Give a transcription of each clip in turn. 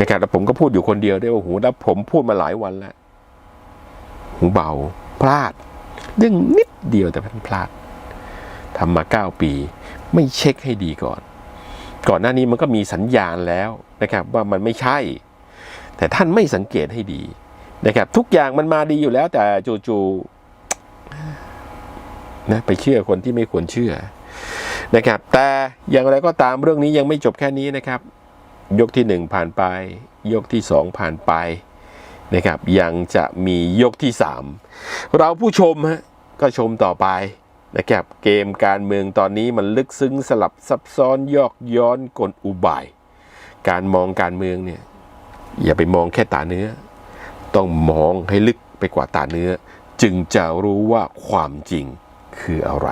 นะครับแล้วผมก็พูดอยู่คนเดียวด้วยว่าหูแล้วผมพูดมาหลายวันแล้ว หูเบา พลาดเรื่องนิดเดียวแต่มันพลาดทำมาเก้าปี ไม่เช็คให้ดีก่อน ก่อนหน้านี้มันก็มีสัญญาณแล้วนะครับ ว่ามันไม่ใช่ แต่ท่านไม่สังเกตให้ดีนะครับ ทุกอย่างมันมาดีอยู่แล้ว แต่จู่ๆนะไปเชื่อคนที่ไม่ควรเชื่อนะครับ แต่อย่างไรก็ตามเรื่องนี้ยังไม่จบแค่นี้นะครับ ยกที่หนึ่งผ่านไป ยกที่สองผ่านไปนะครับ ยังจะมียกที่สามเราผู้ชมฮะก็ชมต่อไปนะครับเกมการเมืองตอนนี้มันลึกซึ้งสลับซับซ้อนยอกย้อนกลอุบาย การมองการเมืองเนี่ยอย่าไปมองแค่ตาเนื้อ ต้องมองให้ลึกไปกว่าตาเนื้อ จึงจะรู้ว่าความจริงคืออะไร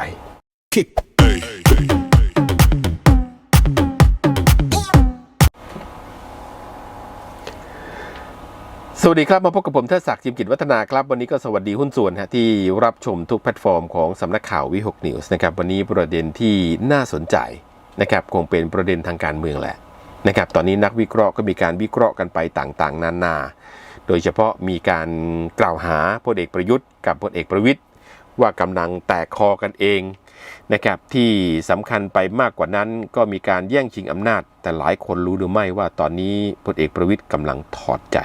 วัสดีครับมาพบกับผมเทศศักดิ์จิมกิจวัฒนาครับ วันนี้ก็สวัสดีหุ้นส่วนฮะที่รับชมทุกแพลตฟอร์มของสำนักข่าววิหกนิวส์นะครับวันนี้ประเด็นที่น่าสนใจนะครับคงเป็นประเด็นทางการเมืองแหละนะครับตอนนี้นักวิเคราะห์ก็มีการวิเคราะห์กันไปต่างๆ นานา โดยเฉพาะมีการกล่าวหาพลเอกประยุทธ์กับพลเอกประวิทย์ว่ากำลังแตกคอกันเองนะครับที่สำคัญไปมากกว่านั้นก็มีการแย่งชิงอำนาจ แต่หลายคนรู้หรือไม่ว่าตอนนี้พลเอกประวิทย์กำลังถอดใจ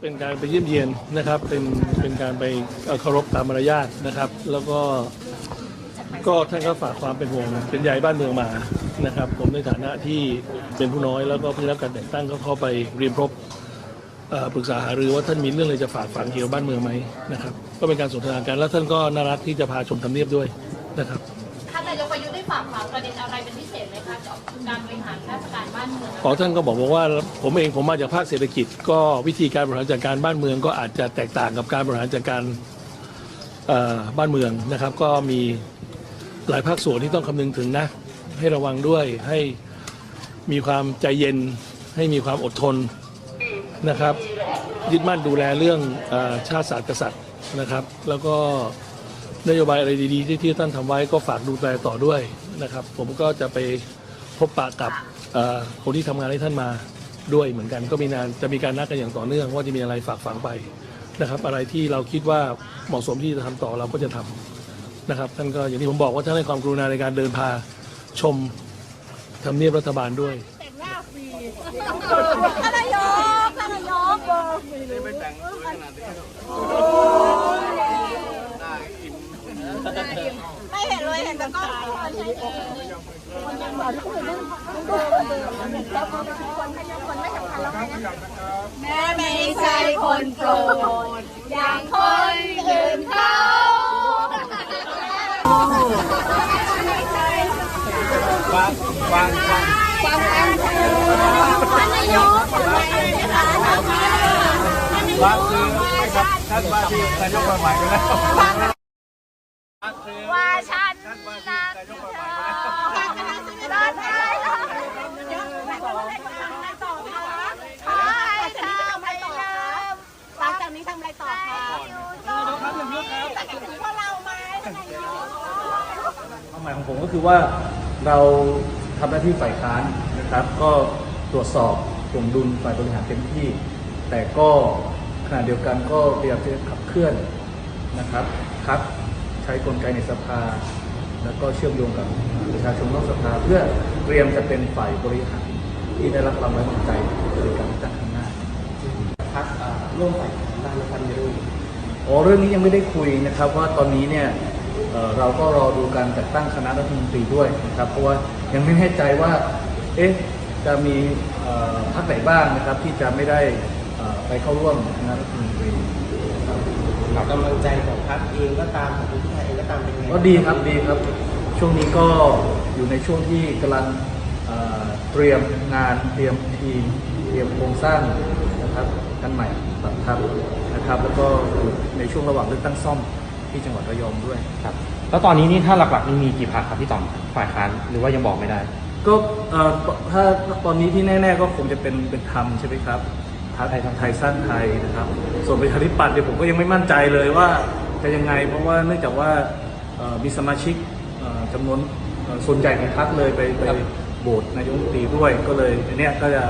เป็นการไปเยี่ยมเยียนนะครับ เป็นเป็นการไปเคารพตามมารยาทนะครับ แล้วก็ก็ท่านก็ฝากความเป็นห่วงเป็นใยบ้านเมืองมานะครับ ผมในฐานะที่เป็นผู้น้อยแล้วก็เพิ่งรับการแต่งตั้งก็เข้าไปเรียนพบปรึกษาหารือว่าท่านมีเรื่องอะไรจะฝากฝังเกี่ยวกับบ้านเมืองไหมนะครับ ก็เป็นการสนทนากันแล้วท่านก็น่ารักที่จะพาชมทำเนียบด้วยนะครับท่านนายกประยุทธ์ได้ฝากฝังประเด็นอะไรเป็นพิเศษไหมคะเกี่ยวกับการบริหารราช การบ้านเมืองขอท่านก็บอกบอกว่าผมเองผมมาจากภาคเศรษฐกิจ ก็วิธีการบริหารจัดการบ้านเมือง ก็อาจจะแตกต่างกับการบริหารจัดการบ้านเมืองนะครับ ก็มีหลายภาคส่วนที่ต้องคำนึงถึงนะ ให้ระวังด้วยให้มีความใจเย็น ให้มีความอดทนนะครับ ยึดมั่นดูแลเรื่องอชาติศาสตร์กษัตริย์นะครับ แล้วก็นโยบายอะไรดีๆ ที่ที่ท่านทำไว้ก็ฝากดูแลต่อด้วยนะครับ ผมก็จะไปพบปะกับ คนที่ทำงานให้ท่านมาด้วยเหมือนกัน ก็มีงานจะมีการนัดกันอย่างต่อเนื่อง ว่าจะมีอะไรฝากฝังไปนะครับ อะไรที่เราคิดว่าเหมาะสมที่จะทำต่อเราก็จะทำนะครับท่านก็อย่างที่ผมบอกว่าท่านให้ความกรุณาในการเดินพาชมทำเนียบรัฐบาลด้วยท่านนายกท่านนายกไม่เห็นเลยเห็นแต่กล้อง แม่ไม่ใช่คนโปรดอย่างคนอื่นเขาท่านนายกท่านนายกท่านนายกว่าคือไม่ครับท่านว่าที่นายกคนใหม่ไปแล้วว่าฉันรักเธอรักเธอขอให้เธอไม่ลืมหลังจากนี้ทำอะไรต่อคะพวกเราไหมความหมายของผมก็คือว่าเราทำหน้าที่ฝ่ายค้านนะครับ ก็ตรวจสอบสมดุลฝ่ายบริหารเต็มที่ แต่ก็ขณะเดียวกันก็พยายามจะขับเคลื่อนนะครับพักใช้กลไกในสภา แล้วก็เชื่อมโยงกับประชาชนนอกสภา เพื่อเตรียมจะเป็นฝ่ายบริหารที่ได้รับความไว้วางใจในการเลือกตั้งข้างหน้าพักร่วมฝ่ายค้านได้ไหมครับในเรื่องนี้อ๋อเรื่องนี้ยังไม่ได้คุยนะครับว่าตอนนี้เนี่ย เอ่อเราก็รอดูการจัดตั้งคณะรัฐมนตรีด้วยนะครับ เพราะว่ายังไม่แน่ใจว่าเอ๊ะจะมีเอ่อพรรคไหนบ้างนะครับ ที่จะไม่ได้เอ่อไปเข้าร่วมคณะรัฐมนตรีนะครับกำลังใจของพักเองก็ตามของคุณพิธาเองก็ตามเป็นไงก็ดีครับดีครับ ช่วงนี้ก็อยู่ในช่วงที่กำลังเอ่อเตรียมงานเตรียมทีมเตรียมโครงสร้างนะครับกันใหม่ปรับทับนะครับ แล้วก็อยู่ในช่วงระหว่างเลือกตั้งซ่อม ที่จังหวัดระยองด้วย ครับ แล้วตอนนี้นี่ถ้าหลักๆนี่มีกี่พรรคครับพี่ต่อมฝ่ายค้านหรือว่ายังบอกไม่ได้ ก็เอ่อถ้าตอนนี้ที่แน่ๆก็คงจะเป็นเป็นธรรมใช่ไหมครับพรรคไทยสร้างไทยสร้างไทยนะครับ ส่วนประชาธิปัตย์เนี่ยผมก็ยังไม่มั่นใจเลยว่าจะยังไง เพราะว่าเนื่องจากว่าเอ่อมีสมาชิกเอ่อจำนวนเอ่อส่วนใหญ่ของพรรคเลยไปไปโหวตนายกรัฐมนตรีด้วย ก็เลยอันเนี้ยก็จะ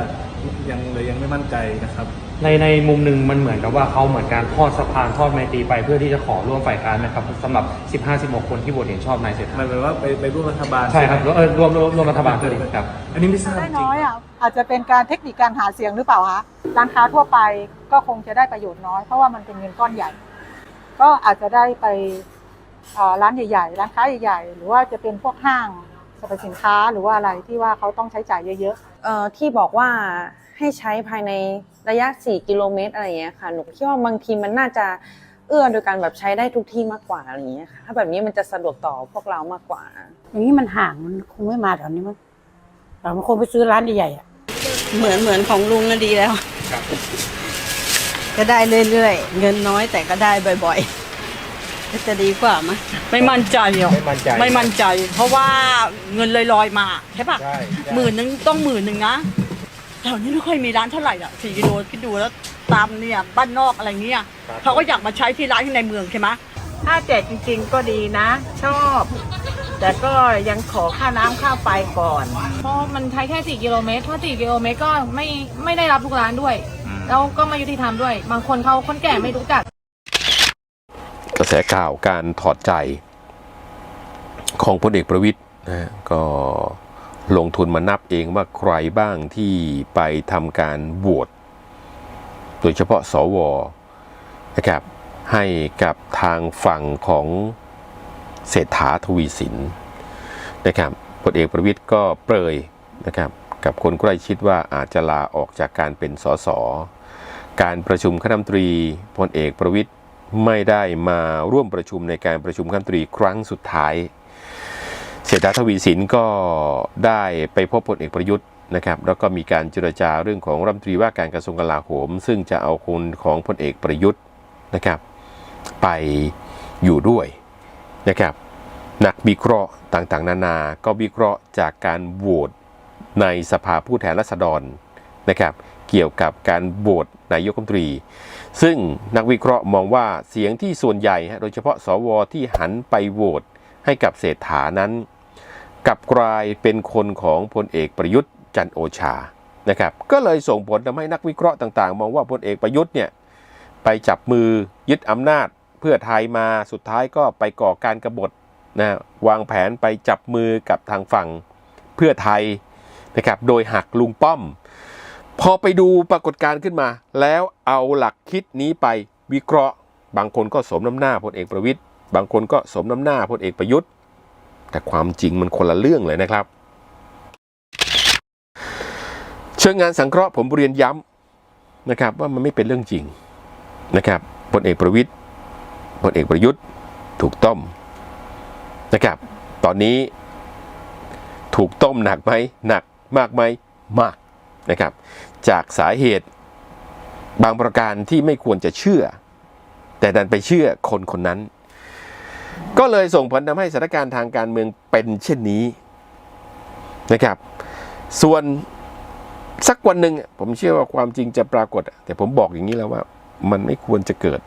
ยังเลยยังไม่มั่นใจนะครับ ในในมุมหนึ่งมันเหมือนกับว่าเขาเหมือนการทอดสะพานทอดไมตรีไปเพื่อที่จะขอร่วมฝ่ายค้านนะครับสำหรับ 15-16 คนที่โหวตเห็นชอบนายเศรษหฐามายความว่าไปไปร่วมรัฐบาลใช่ครับไหมแล้วเออรวมรวมรวมรัฐบาลด้วยครับ อันนี้ไม่ทราบจได้ริงน้อยอะอาจจะเป็นการเทคนิคการหาเสียงหรือเปล่าคะร้านค้าทั่วไปก็คงจะได้ประโยชน์น้อย เพราะว่ามันเป็นเงินก้อนใหญ่ ก็อาจจะได้ไปเอ่อร้านใหญ่ๆ ร้านค้าใหญ่ๆ หรือว่าจะเป็นพวกห้างสรรพสินค้าหรือว่าอะไรที่ว่าเขาต้องใช้จ่ายเยอะๆ เอ่อที่บอกว่า ให้ใช้ภายในระยะ 4 กิโลเมตรอะไรอย่างเงี้ยค่ะ หนูคิดว่าบางทีมันน่าจะเอื้อโดยการแบบใช้ได้ทุกที่มากกว่าอะไรอย่างเงี้ยค่ะ ถ้าแบบนี้มันจะสะดวกต่อพวกเรามากกว่า อย่างนี้มันห่างมันคงไม่มาแถวนี้มั้งเรามันคงไปซื้อร้านใหญ่ๆอะ เหมือนเหมือนของลุงก็ดีแล้ว ก็ได้เรื่อยๆ เงินน้อยแต่ก็ได้บ่อยๆ ก็จะดีกว่ามั้ยไม่มั่นใจหรอกไม่มั่นใจไม่มั่นใจ เพราะว่าเงินลอยๆมาใช่ปะใช่หมื่นหนึงต้องหมื่นหนึ่งนะ แถวนี้ไม่ค่อยมีร้านเท่าไหร่อะสี่กิโลคิดดูแล้วตามเนี่ยบ้านนอกอะไรเงี้ยเขาก็อยากมาใช้ที่ร้านที่ในเมืองใช่ไหมถ้าแจกจริง ๆ ก็ดีนะ ชอบ แต่ก็ยังขอค่าน้ำค่าไฟก่อน เพราะมันใช้แค่ 4 กิโลเมตรถ้า4กิโลเมตรก็ไม่ไม่ได้รับทุกร้านด้วย แล้วก็ไม่ยุติธรรมด้วย บางคนเขาคนแก่ไม่รู้จัก กระแสข่าวการถอดใจของพลเอกประวิตยนะฮะก็ ลงทุนมานับเองว่าใครบ้างที่ไปทำการโหวตโดยเฉพาะสวนะครับให้กับทางฝั่งของเศรษฐาทวีสินนะครับพลเอกประวิตยก็เปรยนะครับกับคนใกล้ชิดว่าอาจจะลาออกจากการเป็นสส การประชุมคณะมนตรีพลเอกประวิตยไม่ได้มาร่วมประชุมในการประชุมคณะมนตรีครั้งสุดท้าย เศรษฐาทวีสินก็ได้ไปพบพลเอกประยุทธ์นะครับแล้วก็มีการเจรจาเรื่องของรัฐมนตรีว่าการกระทรวงกลาโหม ซึ่งจะเอาคนของพลเอกประยุทธ์นะครับ ไปอยู่ด้วยนะครับนักวิเคราะห์ต่างๆ นานา ก็วิเคราะห์จากการโหวตในสภาผู้แทนราษฎรนะครับ เกี่ยวกับการโหวตนายกรัฐมนตรี ซึ่งนักวิเคราะห์มองว่าเสียงที่ส่วนใหญ่ โดยเฉพาะสวที่หันไปโหวตให้กับเศรษฐานั้น กับกลายเป็นคนของพลเอกประยุทธ์จันโอชานะครับก็เลยส่งผลทำให้นักวิเคราะห์ต่างๆ มองว่าพลเอกประยุทธ์เนี่ยไปจับมือยึดอำนาจเพื่อไทยมาสุดท้ายก็ไปก่อการกรบฏนะวางแผนไปจับมือกับทางฝั่งเพื่อไทยนะครับโดยหักลุงป้อม พอไปดูปรากฏการณ์ขึ้นมา แล้วเอาหลักคิดนี้ไปวิเคราะห์ บางคนก็สมน้ำหน้าพลเอกประวิตยบางคนก็สมน้ำหน้าพลเอกประยุทธ์ แต่ความจริงมันคนละเรื่องเลยนะครับ เชิงงานสังเคราะห์ผมเรียนย้ำนะครับว่ามันไม่เป็นเรื่องจริงนะครับพลเอกประวิตยพลเอกประยุทธ์ถูกต้มนะครับ ตอนนี้ถูกต้มหนักไหมหนักมากไหมมากนะครับ จากสาเหตุบางประการที่ไม่ควรจะเชื่อ แต่ดันไปเชื่อคนคนนั้น ก็เลยส่งผลทำให้สถานการณ์ทางการเมืองเป็นเช่นนี้นะครับ ส่วนสักวันหนึ่งผมเชื่อว่าความจริงจะปรากฏ แต่ผมบอกอย่างนี้แล้วว่ามันไม่ควรจะเกิด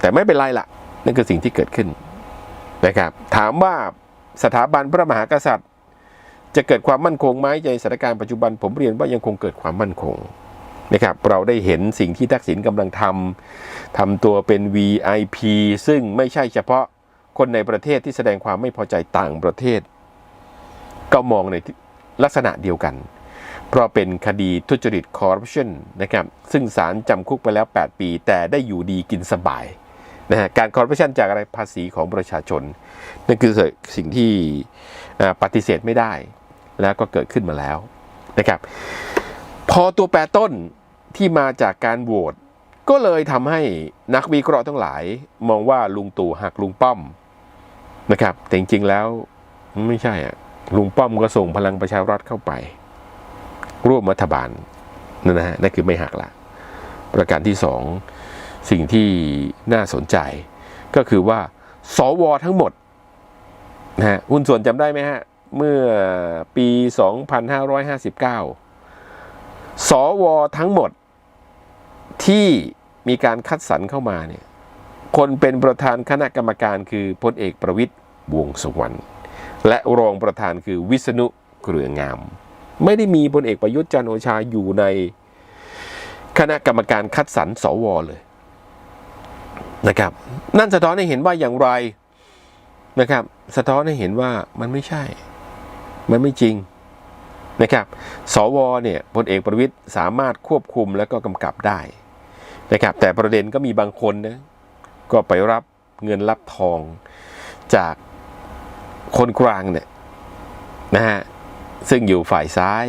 แต่ไม่เป็นไรละนั่นคือสิ่งที่เกิดขึ้นนะครับ ถามว่าสถาบันพระมหากษัตริย์ จะเกิดความมั่นคงไหมในสถานการณ์ปัจจุบัน ผมเรียนว่ายังคงเกิดความมั่นคงนะครับเราได้เห็นสิ่งที่ทักษิณกำลังทำทำตัวเป็น VIP ซึ่งไม่ใช่เฉพาะ คนในประเทศที่แสดงความไม่พอใจต่างประเทศ ก็มองในลักษณะเดียวกัน เพราะเป็นคดีทุจริตคอร์รัปชันนะครับซึ่งศาลจำคุกไปแล้ว 8 ปี แต่ได้อยู่ดีกินสบายนะฮะการคอร์รัปชันจากอะไรภาษีของประชาชน นั่นคือสิ่งที่ปฏิเสธไม่ได้ แล้วก็เกิดขึ้นมาแล้วนะครับพอตัวแปรต้นที่มาจากการโหวตก็เลยทำให้นักวิเคราะห์ทั้งหลาย มองว่าลุงตู่หักลุงป้อม นะครับ แต่จริงๆแล้วไม่ใช่อะลุงป้อมก็ส่งพลังประชารัฐเข้าไป ร่วมรัฐบาลนั่นนะฮะนั่นคือไม่หักละ ประการที่สองสิ่งที่น่าสนใจ ก็คือว่าสวทั้งหมดนะฮะหุ้นส่วนจำได้ไหมฮะ เมื่อปี 2559 สวทั้งหมดที่มีการคัดสรรเข้ามาเนี่ย คนเป็นประธานคณะกรรมการคือพลเอกประวิตยวงษ์สุวรรณและรองประธานคือวิษณุเครืองาม ไม่ได้มีพลเอกประยุทธ์จันโอชาอยู่ในคณะกรรมการคัดสรรสวเลยนะครับ นั่นสะท้อนให้เห็นว่าอย่างไรนะครับ สะท้อนให้เห็นว่ามันไม่ใช่ มันไม่จริงนะครับ สวเนี่ยพลเอกประวิตยสามารถควบคุมและก็กำกับได้นะครับ แต่ประเด็นก็มีบางคนนะ ก็ไปรับเงินรับทองจากคนกลางเนี่ยนะฮะซึ่งอยู่ฝ่ายซ้าย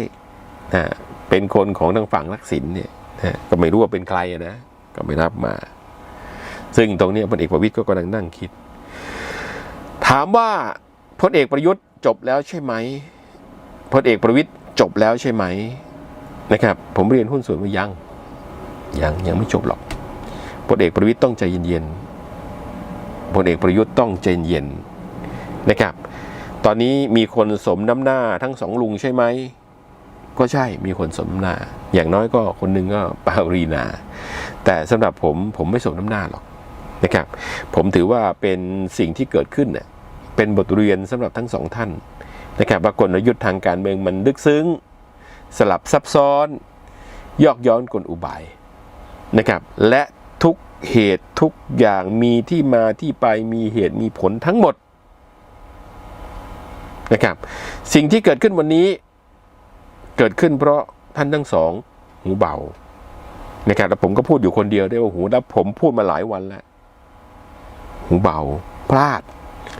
นะเป็นคนของทางฝั่งทักษิณเนี่ยนะก็ไม่รู้ว่าเป็นใครนะก็ไม่รับมา ซึ่งตรงนี้พลเอกประวิตยก็กำลังนั่งคิด ถามว่าพลเอกประยุทธ์จบแล้วใช่ไหมพลเอกประวิตยจบแล้วใช่ไหมนะครับ ผมเรียนหุ้นส่วนว่ายังยังยังไม่จบหรอกพลเอกประวิตยต้องใจเย็นๆ พลเอกประยุทธ์ต้องใจเย็นนะครับ ตอนนี้มีคนสมน้ำหน้าทั้งสองลุงใช่ไหม ก็ใช่มีคนสมน้ำหน้า อย่างน้อยก็คนหนึงก็ปารีนา แต่สำหรับผมผมไม่สมน้ำหน้าหรอกนะครับ ผมถือว่าเป็นสิ่งที่เกิดขึ้นเน่ยเป็นบทเรียนสำหรับทั้งสองท่านนะครับว่ากลยุทธ์ทางการเมืองมันลึกซึ้ง สลับซับซ้อน ยอกย้อนกลอุบายนะครับ และ ทุกเหตุทุกอย่างมีที่มาที่ไปมีเหตุมีผลทั้งหมดนะครับ สิ่งที่เกิดขึ้นวันนี้ เกิดขึ้นเพราะท่านทั้งสองหูเบานะครับแล้วผมก็พูดอยู่คนเดียวได้ว่าหูแล้วผมพูดมาหลายวันแล้ว หูเบา พลาด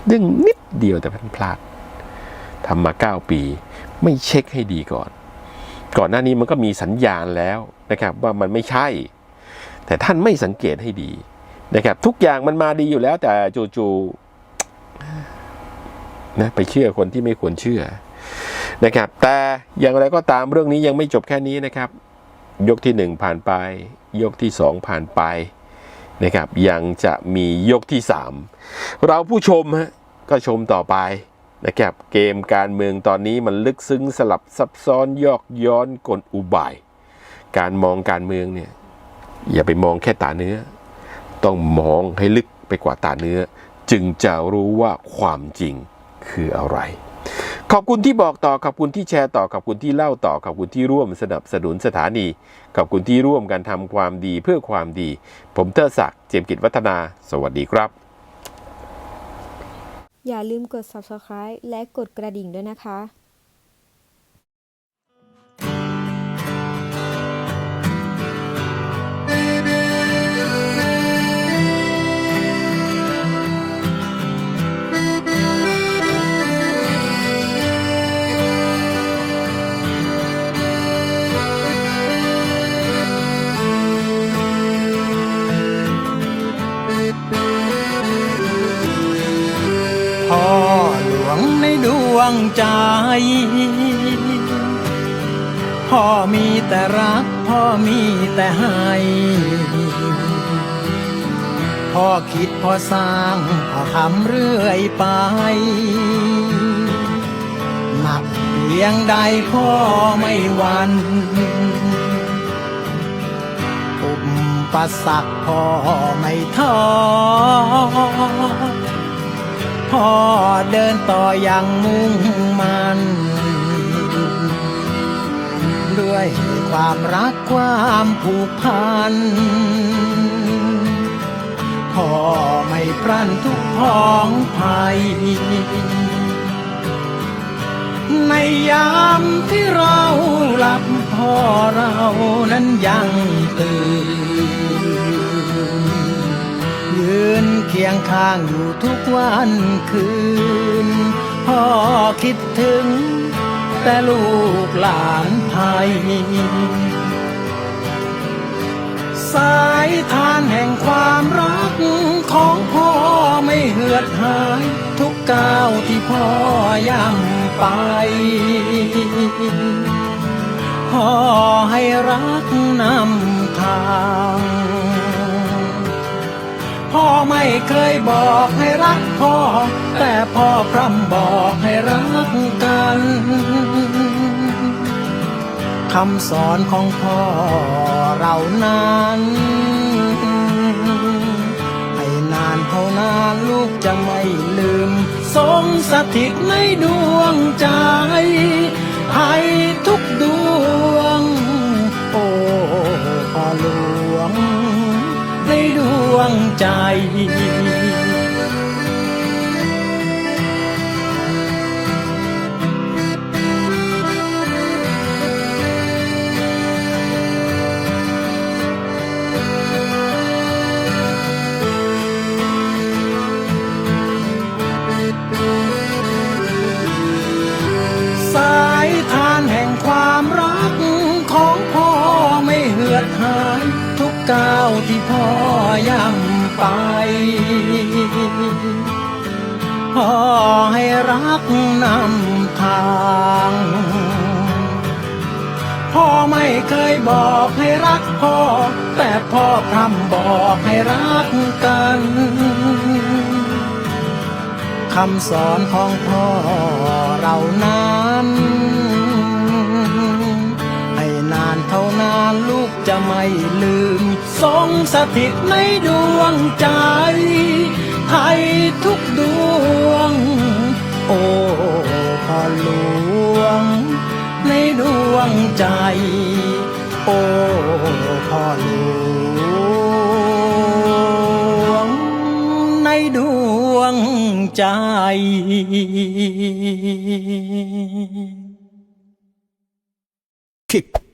เรื่องนิดเดียวแต่ท่านพลาดทำมาเก้าปี ไม่เช็คให้ดีก่อน ก่อนหน้านี้มันก็มีสัญญาณแล้วนะครับ ว่ามันไม่ใช่ แต่ท่านไม่สังเกตให้ดีนะครับ ทุกอย่างมันมาดีอยู่แล้ว แต่จู่ๆนะไปเชื่อคนที่ไม่ควรเชื่อนะครับ แต่อย่างไรก็ตามเรื่องนี้ยังไม่จบแค่นี้นะครับ ยกที่หนึ่งผ่านไป ยกที่สองผ่านไปนะครับ ยังจะมียกที่สามเราผู้ชมฮะก็ชมต่อไปนะครับเกมการเมืองตอนนี้มันลึกซึ้งสลับซับซ้อนยอกย้อนกลอุบาย การมองการเมืองเนี่ย อย่าไปมองแค่ตาเนื้อ ต้องมองให้ลึกไปกว่าตาเนื้อ จึงจะรู้ว่าความจริงคืออะไร ขอบคุณที่บอกต่อ ขอบคุณที่แชร์ต่อ ขอบคุณที่เล่าต่อ ขอบคุณที่ร่วมสนับสนุนสถานี ขอบคุณที่ร่วมกันทำความดีเพื่อความดี ผมเตอร์ศักดิ์เจมกิจวัฒนา สวัสดีครับ อย่าลืมกด subscribe และกดกระดิ่งด้วยนะคะ ใจ พ่อมีแต่รัก พ่อมีแต่ให้ พ่อคิดพ่อสร้าง พ่อทำเรื่อยไป หนักเพียงใดพ่อไม่หวันอุปสรรคพ่อไม่ท้อ พ่อเดินต่ออย่างมุ่งมันด้วยความรักความผูกพันพ่อไม่พรั่นทุกพ้องภัย ในยามที่เราหลับพ่อเรานั้นยังตื่น ยงข้างอยู่ทุกวันคืน พ่อคิดถึง แต่ลูกหลานไทยสายทานแห่งความรักของพ่อไม่เหือดหาย ทุกก้าวที่พ่อย่ำไป พ่อให้รักนำทาง พ่อไม่เคยบอกให้รักพ่อ แต่พ่อพร่ำบอกให้รักกันคำสอนของพ่อเรานั้นให้นานเท่านานลูกจะไม่ลืม ทรงสถิตในดวงใจให้ทุกดวง โอ้พ่อหลวง วงใจ ย่ำไปพ่อให้รักนำทางพ่อไม่เคยบอกให้รักพ่อ แต่พ่อพร่ำบอกให้รักกันคำสอนของพ่อเรานั้น นานลูกจะไม่ลืม ทรงสถิตในดวงใจให้ทุกดวง โอ้พ่อหลวง ในดวงใจ โอ้พ่อหลวง ในดวงใจ Kick.